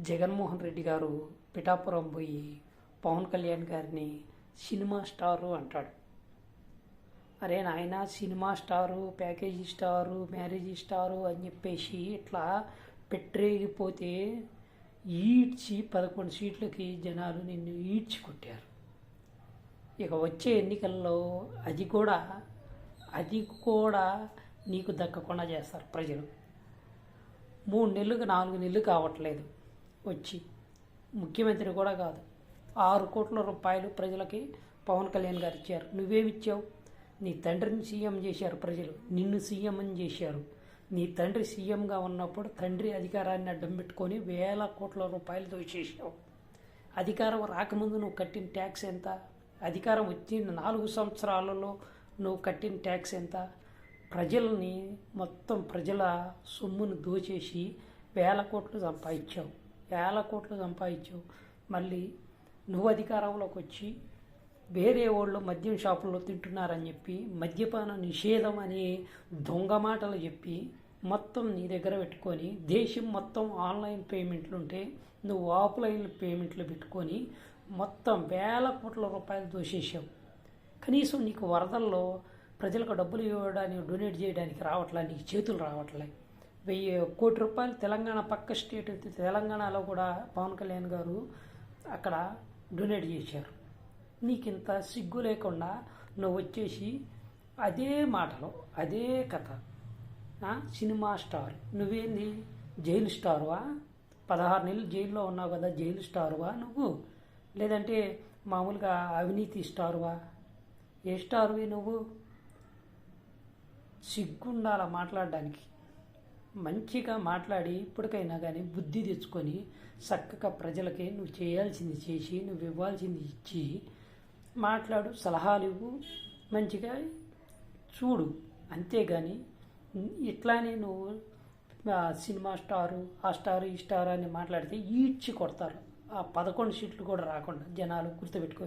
జగన్మోహన్ రెడ్డి గారు పిఠాపురం పోయి పవన్ కళ్యాణ్ గారిని సినిమా స్టారు అంటాడు. అరే నాయన cinema star package star marriage star అని చెప్పేసి ఇట్లా పెట్టరేగిపోతే ఈడ్చి పదకొండు సీట్లకి జనాలు నిన్ను ఈడ్చి కొట్టారు. ఇక వచ్చే ఎన్నికల్లో అది కూడా అది కూడా నీకు దక్కకుండా చేస్తారు ప్రజలు. మూడు నెలలకు నాలుగు నెలలు కావట్లేదు. వచ్చి. ముఖ్యమంత్రి కూడా కాదు. ఆరు కోట్ల రూపాయలు ప్రజలకి పవన్ కళ్యాణ్ గారు ఇచ్చారు. నువ్వేమిచ్చావు? నీ తండ్రిని సీఎం చేశారు ప్రజలు. నిన్ను సీఎం అని చేశారు. నీ తండ్రి సీఎంగా ఉన్నప్పుడు తండ్రి అధికారాన్ని అడ్డం పెట్టుకొని వేల కోట్ల రూపాయలు దోచేసావు అధికారం రాకముందు నువ్వు కట్టిన ట్యాక్స్ ఎంత? అధికారం వచ్చిన నాలుగు సంవత్సరాలలో నువ్వు కట్టిన ట్యాక్స్ ఎంత? ప్రజల్ని మొత్తం ప్రజల సొమ్మును దోచేసి వేల కోట్లు సంపాదించావు. వేల కోట్లు సంపాదించావు. మళ్ళీ నువ్వు అధికారంలోకి వచ్చి వేరే వాళ్ళు మద్యం షాపుల్లో తింటున్నారని చెప్పి మద్యపాన నిషేధం అనే దొంగ మాటలు చెప్పి మొత్తం నీ దగ్గర పెట్టుకొని దేశం మొత్తం ఆన్లైన్ పేమెంట్లు ఉంటే నువ్వు ఆఫ్లైన్ పేమెంట్లు పెట్టుకొని మొత్తం వేల కోట్ల రూపాయలు దోషేసావు కనీసం నీకు వరదల్లో ప్రజలకు డబ్బులు ఇవ్వడానికి డొనేట్ చేయడానికి రావట్లే నీకు చేతులు రావట్లే. వెయ్యి కోటి రూపాయలు తెలంగాణ పక్క స్టేట్ తెలంగాణలో కూడా పవన్ కళ్యాణ్ గారు అక్కడ డొనేట్ చేశారు. నీకు ఇంత సిగ్గు లేకుండా నువ్వు వచ్చేసి అదే మాటలు అదే కథ. Cinema star. నువ్వేంది? జైలు స్టారువా? పదహారు నెలలు జైల్లో ఉన్నావు కదా జైలు స్టారువా నువ్వు? లేదంటే మామూలుగా అవినీతి స్టారువా? ఏ స్టారువి నువ్వు? సిగ్గుండాల మాట్లాడడానికి? మంచిగా మాట్లాడి ఇప్పటికైనా కానీ బుద్ధి తెచ్చుకొని చక్కగా ప్రజలకి నువ్వు చేయాల్సింది చేసి నువ్వు ఇవ్వాల్సింది ఇచ్చి మాట్లాడు సలహాలు ఇవ్వు మంచిగా చూడు. అంతేగాని ఇట్లానే నువ్వు సినిమా స్టారు ఆ స్టారు ఈ స్టారు అని మాట్లాడితే ఈడ్చి కొడతారు. ఆ పదకొండు సీట్లు కూడా రాకుండా జనాలు గుర్తుపెట్టుకో.